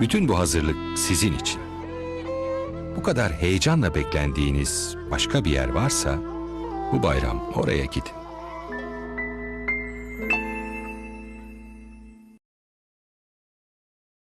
Bütün bu hazırlık sizin için. Bu kadar heyecanla beklendiğiniz başka bir yer varsa bu bayram oraya gidin.